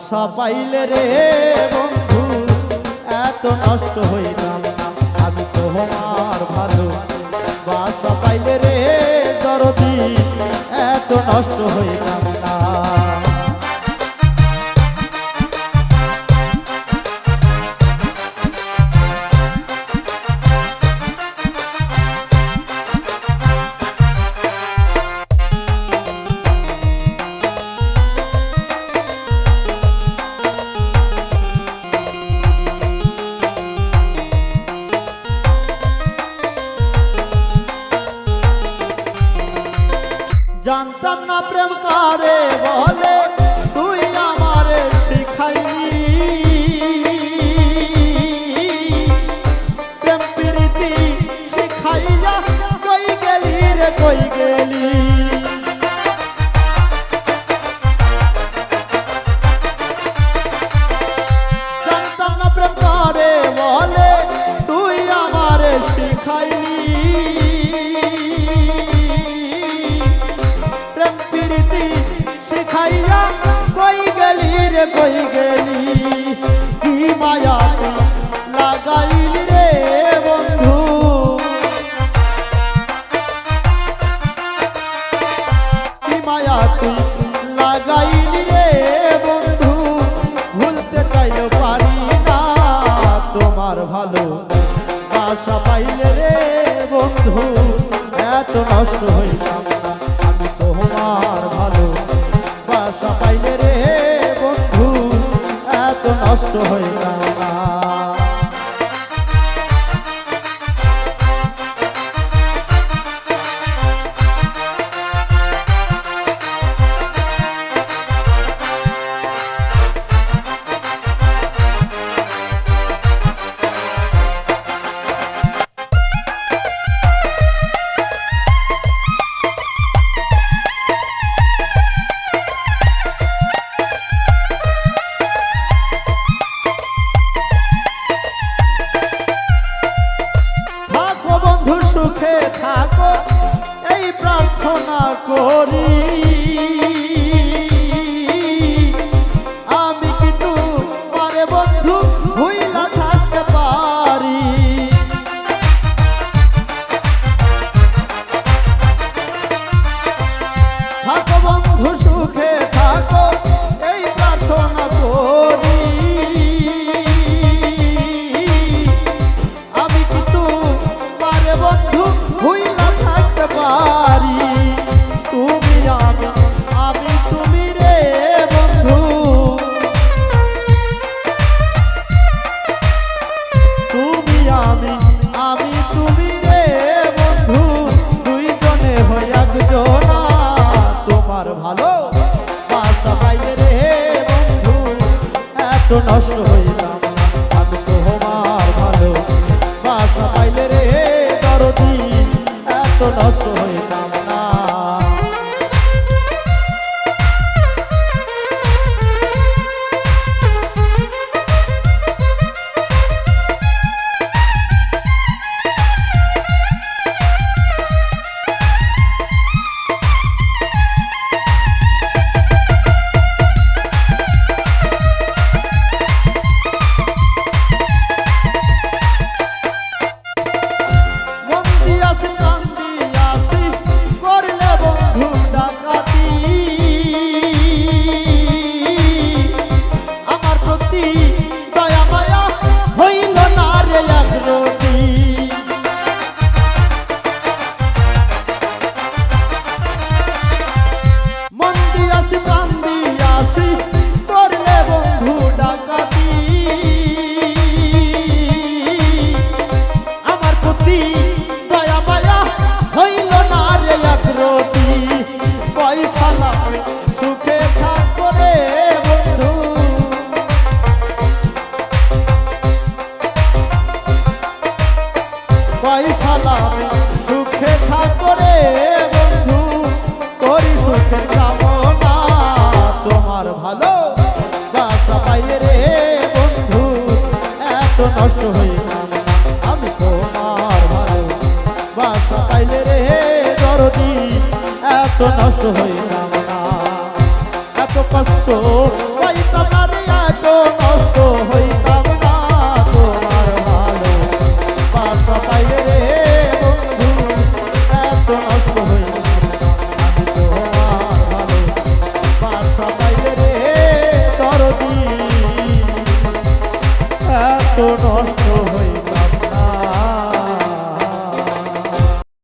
বাসা পাইলে রে বন্ধু, এত নষ্ট হইতাম না। আমি তোমার ভালো বাসা পাইলে রে দরদি, এত নষ্ট হইতাম না প্রেম কারে বলে? তুই আমারে শিখাইলি কই গেলি। কি মায়া লাগাইলি রে বন্ধু। কি মায়া তুই লাগাইলি রে বন্ধু। ভুলতে চাইলেও পারি না। তোমার ভালো বাসা পাইলে রে বন্ধু। এত নষ্ট হইতাম এত নষ্ট এত দুঃখে থাক